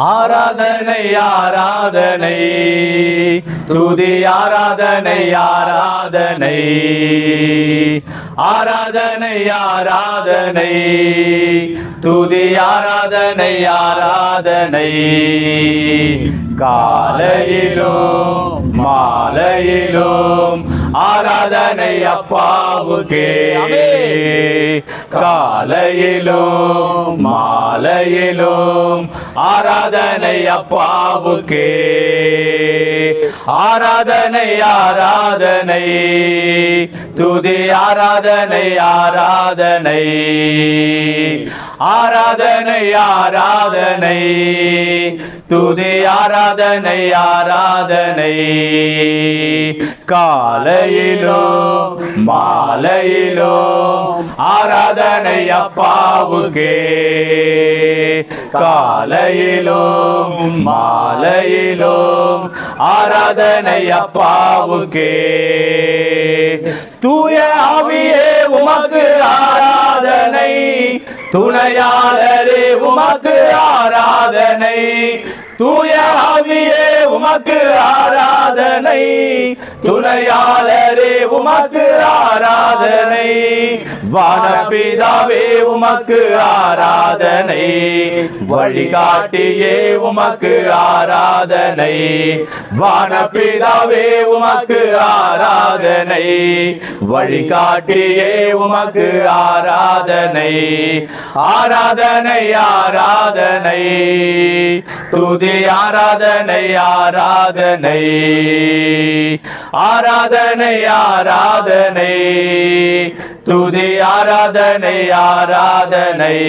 ஆராதனை ஆராதனை. துதி ஆராதனை ஆராதனை. ஆராதனை ஆராதனை. துதி ஆராதனை ஆராதனை. காலையிலும் ஆராதனை அப்பாவுக்கே. காலையிலும் மாலையிலும் ஆராதனை அப்பாவுக்கே. ஆராதனை ஆராதனை. துதி ஆராதனை ஆராதனை. ஆராதனை ஆராதனை. துதி ஆராதனை ஆராதனை. காலையிலோ மாலையிலோ ஆராதனை அப்பாவுக்கே. காலையிலும் மாலையிலும் ஆராதனை அப்பாவுக்கே. தூய ஆவியே உமக்கு ஆரா துணையாளரே உமக்கு ஆராதனை. தூயாவியே உமக்கு ஆராதனை. துணையாளரே உமக்கு ஆராதனை. வானபிதாவே உமக்கு ஆராதனை. வழிகாட்டியே உமக்கு ஆராதனை. வானபிதாவே உமக்கு ஆராதனை. வழிகாட்டியே உமக்கு ஆராதனை. ஆராதனை ஆராதனை. துதி ஆராதனை ஆராதனை. ஆராதனை ஆராதனை. துதி ஆராதனை ஆராதனை.